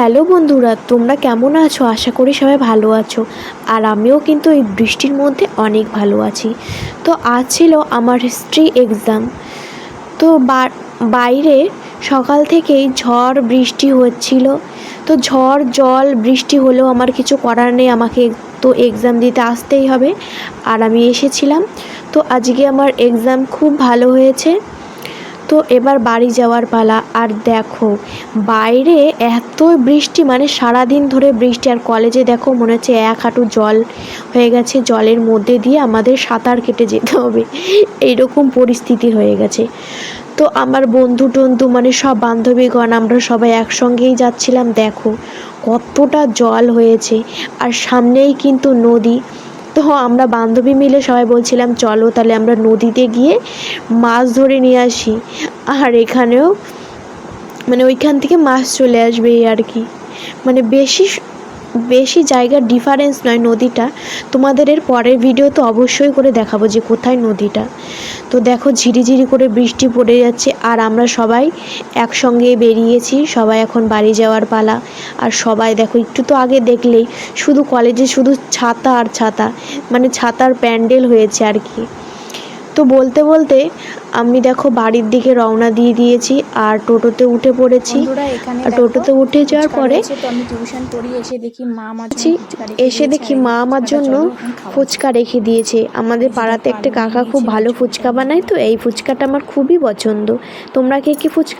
Hello বন্ধুরা, তোমরা কেমন আছো? আশা করি সবাই ভালো আছো। আর আমিও কিন্তু এই বৃষ্টির মধ্যে অনেক ভালো আছি। তো আজ ছিল আমার হিস্ট্রি এক্সাম তো বাইরে সকাল থেকেই ঝড় বৃষ্টি হচ্ছিল। তো ঝড়, জল, বৃষ্টি হলেও আমার কিছু করার নেই। আমাকে তো এক্সাম দিতে আসতেই হবে। আর আমি এসেছিলাম। তো আজকে আমার এক্সাম খুব ভালো হয়েছে। তো এবার বাড়ি যাওয়ার পালা। আর দেখো, বাইরে এত বৃষ্টি মানে সারাদিন ধরে বৃষ্টি। আর কলেজে দেখো, মনে হচ্ছে এক হাঁটু জল হয়ে গেছে, জলের মধ্যে দিয়ে আমাদের সাঁতার কেটে যেতে হবে। এইরকম পরিস্থিতি হয়ে গেছে। তো আমার বন্ধু টন্ধু মানে সব বান্ধবীগণ, আমরা সবাই একসঙ্গেই যাচ্ছিলাম। দেখো, কতটা জল হয়েছে। আর সামনেই কিন্তু নদী। তো আমরা বান্ধবী মিলে সবাই বলছিলাম, চলো তাহলে আমরা নদীতে গিয়ে মাছ ধরে নিয়ে আসি। আর এখানেও মানে ওইখান থেকে মাছ চলে আসবে আর কি। মানে বেশি বেশি জায়গার ডিফারেন্স নয় নদীটা। তোমাদের এর পরের ভিডিও তো অবশ্যই করে দেখাবো যে কোথায় নদীটা। তো দেখো ঝিরিঝিরি করে বৃষ্টি পড়ে যাচ্ছে আর আমরা সবাই একসঙ্গে বেরিয়েছি, সবাই এখন বাড়ি যাওয়ার পালা। আর সবাই দেখো একটু তো আগে দেখলেই শুধু কলেজে শুধু ছাতা আর ছাতা মানে ছাতার প্যান্ডেল হয়েছে আর কি। তো বলতে বলতে আমি দেখো বাড়ির দিকে রওনা দিয়ে দিয়েছি আর টোটোতে উঠে পড়েছি। আর টোটোতে উঠে যাওয়ার পরে আমি টিউশন পড়ি এসে দেখি মা আমার জন্য খাব। ফুচকা রেখে দিয়েছে। আমাদের পাড়াতে একটা কাকা খুব ভালো ফুচকা। বানায় তো এই ফুচকাটা আমার খুবই পছন্দ। তোমরা কে কি ফুচকা